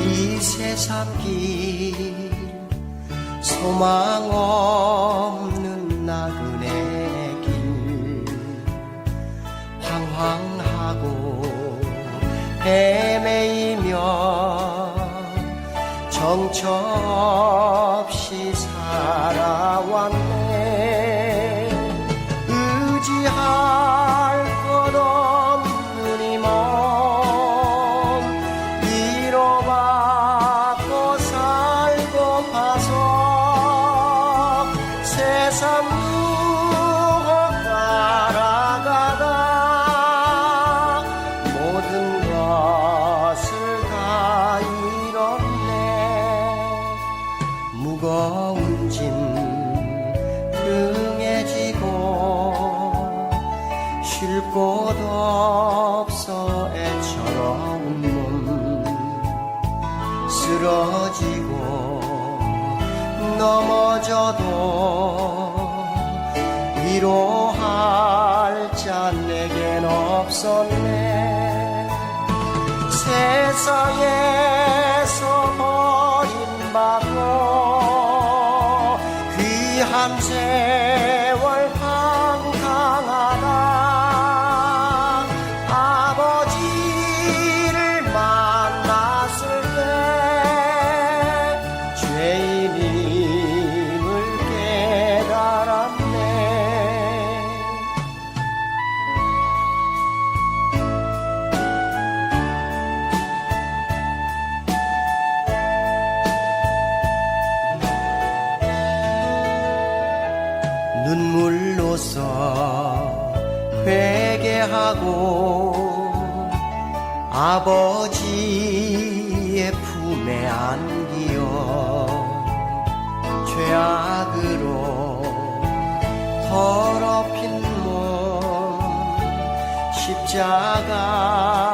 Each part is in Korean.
이 세상 길 소망 없는 나그네 길. 방황하고 헤매이며 정처 없이 살아왔네 세상 없었네. 세상에 하고 아버지의 품에 안기어 죄악으로 더럽힌 몸 십자가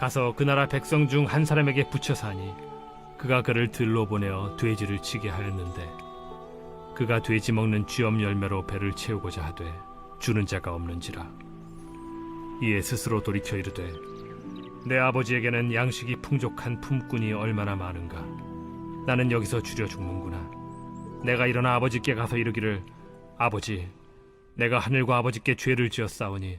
가서 그 나라 백성 중 한 사람에게 붙여 사니 그가 그를 들로 보내어 돼지를 치게 하였는데 그가 돼지 먹는 쥐엄 열매로 배를 채우고자 하되 주는 자가 없는지라. 이에 스스로 돌이켜 이르되 내 아버지에게는 양식이 풍족한 품꾼이 얼마나 많은가. 나는 여기서 줄여 죽는구나. 내가 일어나 아버지께 가서 이르기를 아버지 내가 하늘과 아버지께 죄를 지었사오니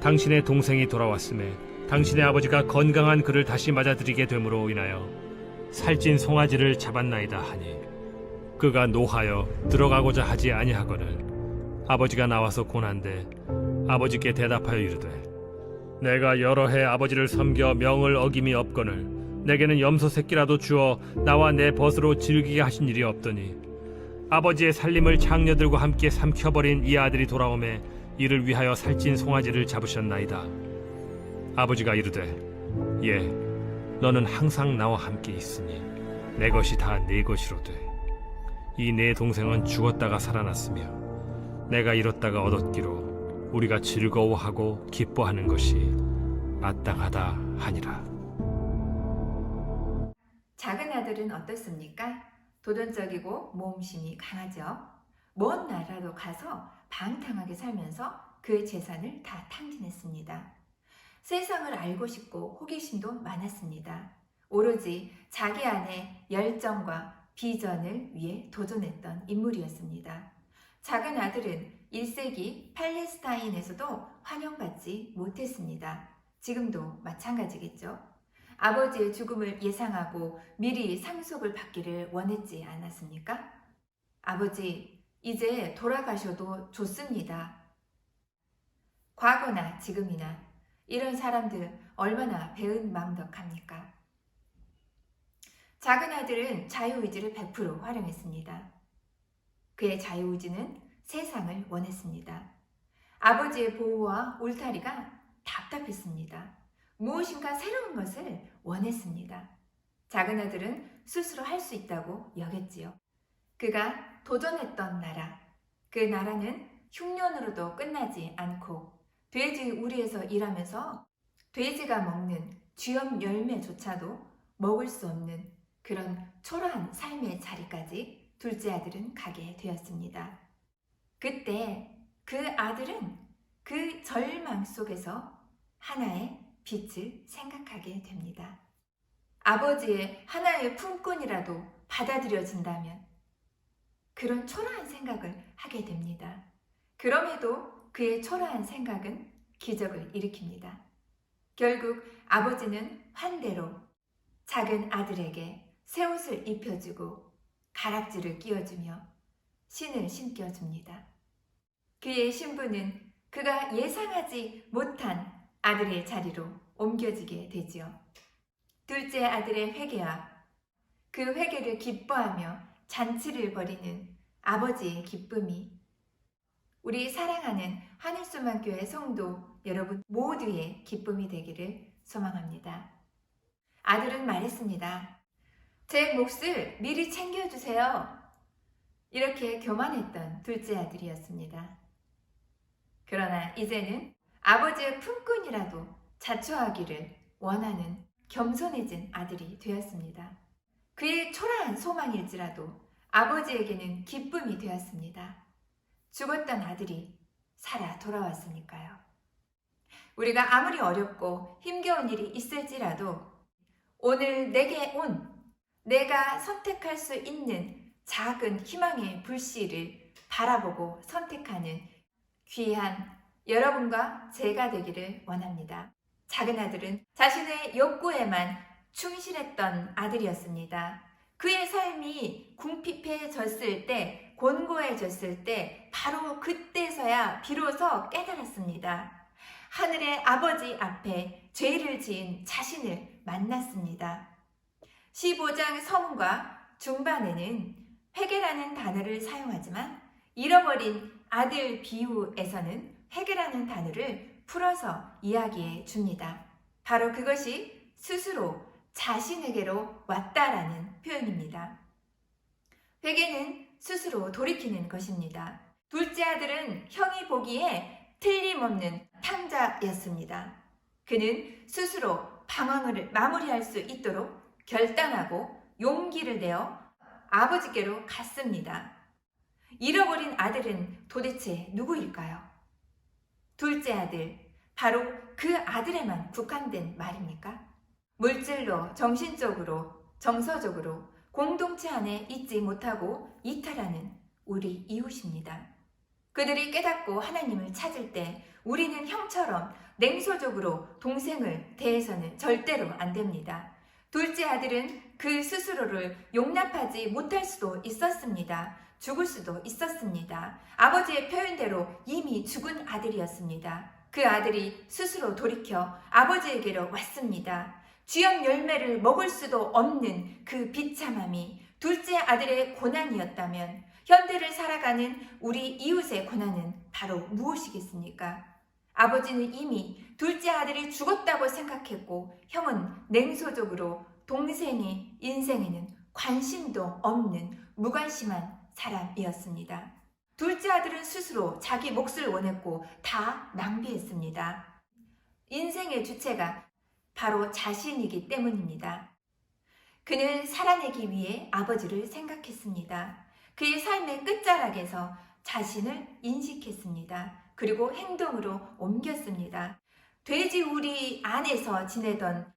당신의 동생이 돌아왔음에 당신의 아버지가 건강한 그를 다시 맞아들이게 됨으로 인하여 살찐 송아지를 잡았나이다 하니 그가 노하여 들어가고자 하지 아니하거늘 아버지가 나와서 고난데 아버지께 대답하여 이르되 내가 여러 해 아버지를 섬겨 명을 어김이 없거늘 내게는 염소 새끼라도 주어 나와 내 벗으로 즐기게 하신 일이 없더니 아버지의 살림을 장녀들과 함께 삼켜버린 이 아들이 돌아오매 이를 위하여 살찐 송아지를 잡으셨나이다. 아버지가 이르되 예 너는 항상 나와 함께 있으니 내 것이 다네 것이로되 이내 동생은 죽었다가 살아났으며 내가 잃었다가 얻었기로 우리가 즐거워하고 기뻐하는 것이 마땅하다 하니라. 작은 아들은 어떻습니까? 도전적이고 모험심이 강하죠. 먼 나라로 가서 방탕하게 살면서 그 재산을 다 탕진했습니다. 세상을 알고 싶고 호기심도 많았습니다. 오로지 자기 안에 열정과 비전을 위해 도전했던 인물이었습니다. 작은 아들은 1세기 팔레스타인에서도 환영받지 못했습니다. 지금도 마찬가지겠죠. 아버지의 죽음을 예상하고 미리 상속을 받기를 원했지 않았습니까? 아버지, 이제 돌아가셔도 좋습니다. 과거나 지금이나 이런 사람들 얼마나 배은망덕합니까? 작은 아들은 자유의지를 100% 활용했습니다. 그의 자유의지는 세상을 원했습니다. 아버지의 보호와 울타리가 답답했습니다. 무엇인가 새로운 것을 원했습니다. 작은 아들은 스스로 할 수 있다고 여겼지요. 그가 도전했던 나라, 그 나라는 흉년으로도 끝나지 않고 돼지 우리에서 일하면서 돼지가 먹는 쥐염 열매조차도 먹을 수 없는 그런 초라한 삶의 자리까지 둘째 아들은 가게 되었습니다. 그때 그 아들은 그 절망 속에서 하나의 빛을 생각하게 됩니다. 아버지의 하나의 품꾼이라도 받아들여진다면 그런 초라한 생각을 하게 됩니다. 그럼에도 그의 초라한 생각은 기적을 일으킵니다. 결국 아버지는 환대로 작은 아들에게 새 옷을 입혀주고 가락지를 끼워주며 신을 신겨줍니다. 그의 신부는 그가 예상하지 못한 아들의 자리로 옮겨지게 되지요. 둘째 아들의 회개와 그 회개를 기뻐하며 잔치를 벌이는 아버지의 기쁨이 우리 사랑하는 하늘수만교회 성도 여러분 모두의 기쁨이 되기를 소망합니다. 아들은 말했습니다. 제 몫을 미리 챙겨주세요. 이렇게 교만했던 둘째 아들이었습니다. 그러나 이제는 아버지의 품꾼이라도 자초하기를 원하는 겸손해진 아들이 되었습니다. 그의 초라한 소망일지라도 아버지에게는 기쁨이 되었습니다. 죽었던 아들이 살아 돌아왔으니까요. 우리가 아무리 어렵고 힘겨운 일이 있을지라도 오늘 내게 온 내가 선택할 수 있는 작은 희망의 불씨를 바라보고 선택하는 귀한 여러분과 제가 되기를 원합니다. 작은 아들은 자신의 욕구에만 충실했던 아들이었습니다. 그의 삶이 궁핍해졌을 때, 곤고해졌을 때, 바로 그때서야 비로소 깨달았습니다. 하늘의 아버지 앞에 죄를 지은 자신을 만났습니다. 15장 서문과 중반에는 회개라는 단어를 사용하지만 잃어버린 아들 비유에서는 회개라는 단어를 풀어서 이야기해 줍니다. 바로 그것이 스스로 자신에게로 왔다라는 표현입니다. 회개는 스스로 돌이키는 것입니다. 둘째 아들은 형이 보기에 틀림없는 탕자였습니다. 그는 스스로 방황을 마무리할 수 있도록 결단하고 용기를 내어 아버지께로 갔습니다. 잃어버린 아들은 도대체 누구일까요? 둘째 아들, 바로 그 아들에만 국한된 말입니까? 물질로, 정신적으로, 정서적으로 공동체 안에 있지 못하고 이탈하는 우리 이웃입니다. 그들이 깨닫고 하나님을 찾을 때 우리는 형처럼 냉소적으로 동생을 대해서는 절대로 안 됩니다. 둘째 아들은 그 스스로를 용납하지 못할 수도 있었습니다. 죽을 수도 있었습니다. 아버지의 표현대로 이미 죽은 아들이었습니다. 그 아들이 스스로 돌이켜 아버지에게로 왔습니다. 주역 열매를 먹을 수도 없는 그 비참함이 둘째 아들의 고난이었다면 현대를 살아가는 우리 이웃의 고난은 바로 무엇이겠습니까? 아버지는 이미 둘째 아들이 죽었다고 생각했고 형은 냉소적으로 동생의 인생에는 관심도 없는 무관심한 사람이었습니다. 둘째 아들은 스스로 자기 몫을 원했고 다 낭비했습니다. 인생의 주체가 바로 자신이기 때문입니다. 그는 살아내기 위해 아버지를 생각했습니다. 그의 삶의 끝자락에서 자신을 인식했습니다. 그리고 행동으로 옮겼습니다. 돼지 우리 안에서 지내던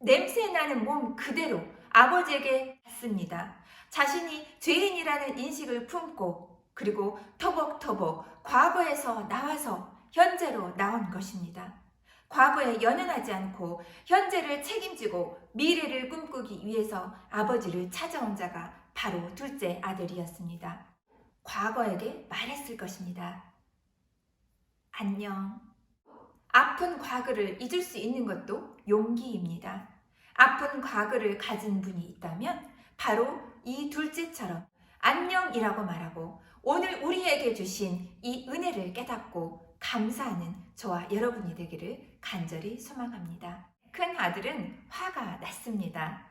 냄새나는 몸 그대로 아버지에게 갔습니다. 자신이 죄인이라는 인식을 품고 그리고 터벅터벅 과거에서 나와서 현재로 나온 것입니다. 과거에 연연하지 않고 현재를 책임지고 미래를 꿈꾸기 위해서 아버지를 찾아온 자가 바로 둘째 아들이었습니다. 과거에게 말했을 것입니다. 안녕. 아픈 과거를 잊을 수 있는 것도 용기입니다. 아픈 과거를 가진 분이 있다면 바로 이 둘째처럼 안녕이라고 말하고 오늘 우리에게 주신 이 은혜를 깨닫고 감사하는 저와 여러분이 되기를 간절히 소망합니다. 큰 아들은 화가 났습니다.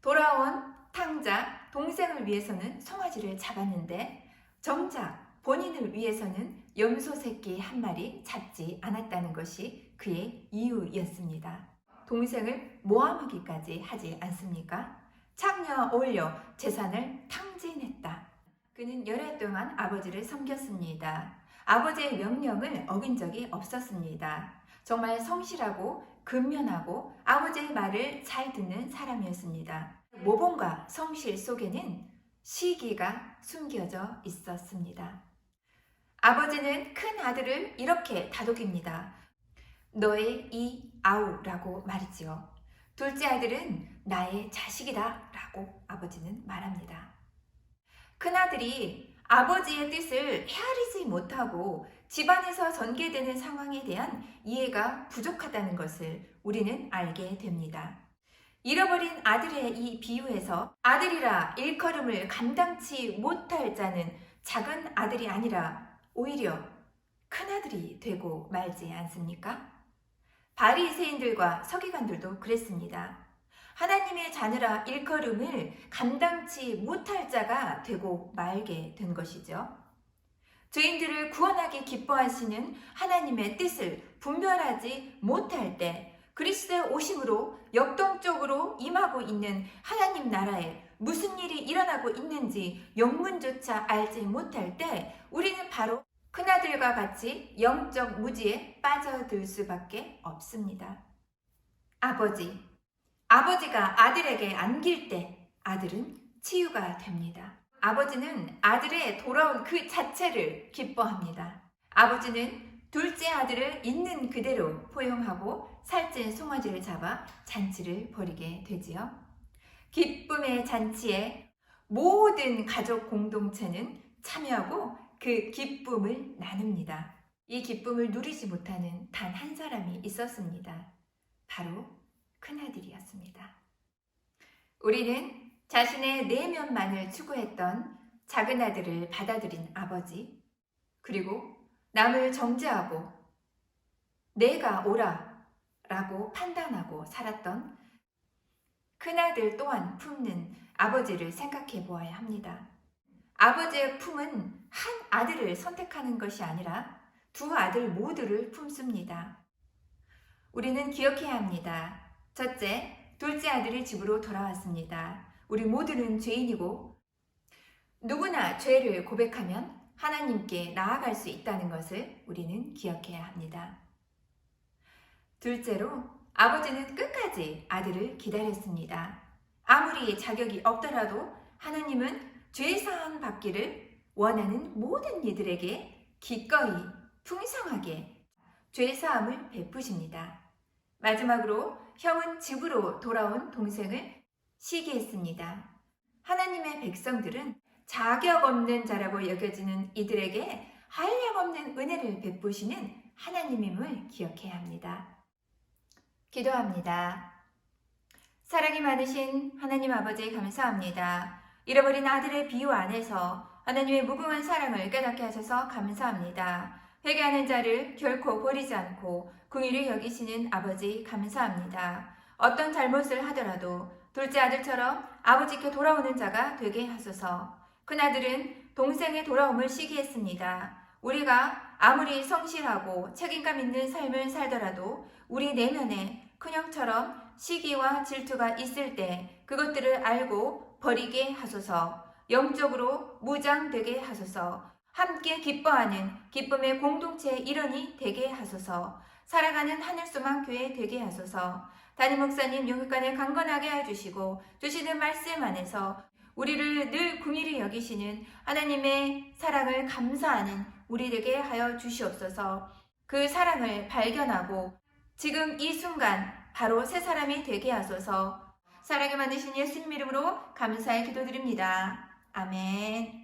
돌아온 탕자 동생을 위해서는 송아지를 잡았는데 정작 본인을 위해서는 염소 새끼 한 마리 잡지 않았다는 것이 그의 이유였습니다. 동생을 모함하기까지 하지 않습니까? 창녀 올려 재산을 탕진했다. 그는 열해 동안 아버지를 섬겼습니다. 아버지의 명령을 어긴 적이 없었습니다. 정말 성실하고 근면하고 아버지의 말을 잘 듣는 사람이었습니다. 모범과 성실 속에는 시기가 숨겨져 있었습니다. 아버지는 큰 아들을 이렇게 다독입니다. 너의 이 아우라고 말이지요. 둘째 아들은 나의 자식이다 라고 아버지는 말합니다. 큰아들이 아버지의 뜻을 헤아리지 못하고 집안에서 전개되는 상황에 대한 이해가 부족하다는 것을 우리는 알게 됩니다. 잃어버린 아들의 이 비유에서 아들이라 일컬음을 감당치 못할 자는 작은 아들이 아니라 오히려 큰아들이 되고 말지 않습니까? 바리새인들과 서기관들도 그랬습니다. 하나님의 자녀라 일컬음을 감당치 못할 자가 되고 말게 된 것이죠. 죄인들을 구원하기 기뻐하시는 하나님의 뜻을 분별하지 못할 때 그리스도의 오심으로 역동적으로 임하고 있는 하나님 나라에 무슨 일이 일어나고 있는지 영문조차 알지 못할 때 우리는 바로 큰아들과 같이 영적 무지에 빠져들 수밖에 없습니다. 아버지. 아버지가 아들에게 안길 때 아들은 치유가 됩니다. 아버지는 아들의 돌아온 그 자체를 기뻐합니다. 아버지는 둘째 아들을 있는 그대로 포용하고 살찐 송아지를 잡아 잔치를 벌이게 되지요. 기쁨의 잔치에 모든 가족 공동체는 참여하고 그 기쁨을 나눕니다. 이 기쁨을 누리지 못하는 단 한 사람이 있었습니다. 바로 큰아들이었습니다. 우리는 자신의 내면만을 추구했던 작은 아들을 받아들인 아버지, 그리고 남을 정죄하고 내가 옳아 라고 판단하고 살았던 큰아들 또한 품는 아버지를 생각해 보아야 합니다. 아버지의 품은 한 아들을 선택하는 것이 아니라 두 아들 모두를 품습니다. 우리는 기억해야 합니다. 첫째, 둘째 아들이 집으로 돌아왔습니다. 우리 모두는 죄인이고 누구나 죄를 고백하면 하나님께 나아갈 수 있다는 것을 우리는 기억해야 합니다. 둘째로 아버지는 끝까지 아들을 기다렸습니다. 아무리 자격이 없더라도 하나님은 죄사함 받기를 원하는 모든 이들에게 기꺼이 풍성하게 죄사함을 베푸십니다. 마지막으로 형은 집으로 돌아온 동생을 시기했습니다. 하나님의 백성들은 자격 없는 자라고 여겨지는 이들에게 한량없는 은혜를 베푸시는 하나님임을 기억해야 합니다. 기도합니다. 사랑이 많으신 하나님 아버지 감사합니다. 잃어버린 아들의 비유 안에서 하나님의 무궁한 사랑을 깨닫게 하셔서 감사합니다. 회개하는 자를 결코 버리지 않고 궁일을 여기시는 아버지 감사합니다. 어떤 잘못을 하더라도 둘째 아들처럼 아버지께 돌아오는 자가 되게 하소서. 큰아들은 동생의 돌아옴을 시기했습니다. 우리가 아무리 성실하고 책임감 있는 삶을 살더라도 우리 내면에 큰형처럼 시기와 질투가 있을 때 그것들을 알고 버리게 하소서. 영적으로 무장되게 하소서. 함께 기뻐하는 기쁨의 공동체의 일원이 되게 하소서. 살아가는 하늘소망 교회 되게 하소서. 담임 목사님 영육간에 강건하게 해주시고 주시는 말씀 안에서 우리를 늘 궁일이 여기시는 하나님의 사랑을 감사하는 우리 되게 하여 주시옵소서. 그 사랑을 발견하고 지금 이 순간 바로 새 사람이 되게 하소서. 사랑이 많으신 예수님 이름으로 감사의 기도드립니다. 아멘.